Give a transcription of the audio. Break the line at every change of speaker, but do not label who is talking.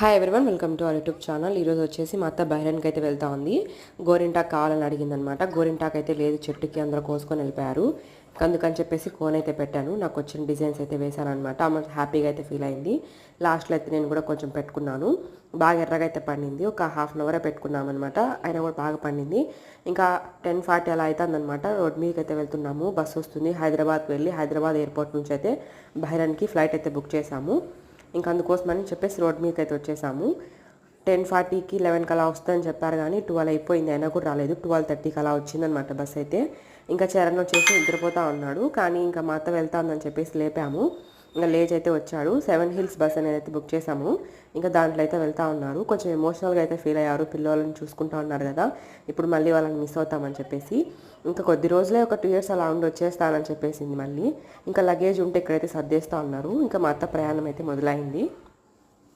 Hi everyone welcome to our YouTube channel ఈరోజు వచ్చేసి మా అత్త బైరన్కి అయితే వెళ్తా ఉంది. గోరింటాక్ కావాలని అడిగిందనమాట. గోరింటాక్ అయితే లేదు చెట్టుకి అందరూ కోసుకొని వెళ్ళిపోయారు. అందుకని చెప్పేసి కోన్ అయితే పెట్టాను. నాకు వచ్చిన డిజైన్స్ అయితే వేశాను అనమాట ఆమె హ్యాపీగా అయితే ఫీల్ అయింది. లాస్ట్లో అయితే నేను కూడా కొంచెం పెట్టుకున్నాను. బాగా ఎర్రగా అయితే పండింది. ఒక హాఫ్ అన్ అవరే పెట్టుకున్నాం అనమాట అయినా కూడా బాగా పండింది. ఇంకా టెన్ ఫార్టీ అలా అవుతుందన్నమాట రోడ్ మీదకి అయితే వెళ్తున్నాము. బస్సు వస్తుంది. హైదరాబాద్ వెళ్ళి హైదరాబాద్ ఎయిర్పోర్ట్ నుంచి అయితే బైరన్కి ఫ్లైట్ అయితే బుక్ చేశాము. ఇంకా అందుకోసమని చెప్పేసి రోడ్ మీదకి అయితే వచ్చేసాము. టెన్ ఫార్టీకి లెవెన్కి అలా వస్తుందని చెప్పారు కానీ ట్వెల్వ్ అయిపోయింది. అయినా కూడా రాలేదు. ట్వెల్వ్ థర్టీకి అలా వచ్చిందనమాట బస్ అయితే. ఇంకా చరణ్ వచ్చేసి నిద్రపోతూ ఉన్నాడు. కానీ ఇంకా మా అత్త వెళ్తా ఉందని చెప్పేసి లేపాము. ఇంకా లేజ్ అయితే వచ్చాడు. సెవెన్ హిల్స్ బస్ అనేది అయితే బుక్ చేసాము ఇంకా దాంట్లో అయితే వెళ్తా ఉన్నారు. కొంచెం ఎమోషనల్గా అయితే ఫీల్ అయ్యారు. పిల్లలను చూసుకుంటా ఉన్నారు కదా. ఇప్పుడు మళ్ళీ వాళ్ళని మిస్ అవుతామని చెప్పేసి. ఇంకా కొద్ది రోజులే ఒక టూ ఇయర్స్ అలా ఉండి వచ్చేస్తానని చెప్పేసింది మళ్ళీ. ఇంకా లగేజ్ ఉంటే ఇక్కడైతే సర్దేస్తా ఉన్నారు. ఇంకా మా అత్త ప్రయాణం అయితే మొదలైంది.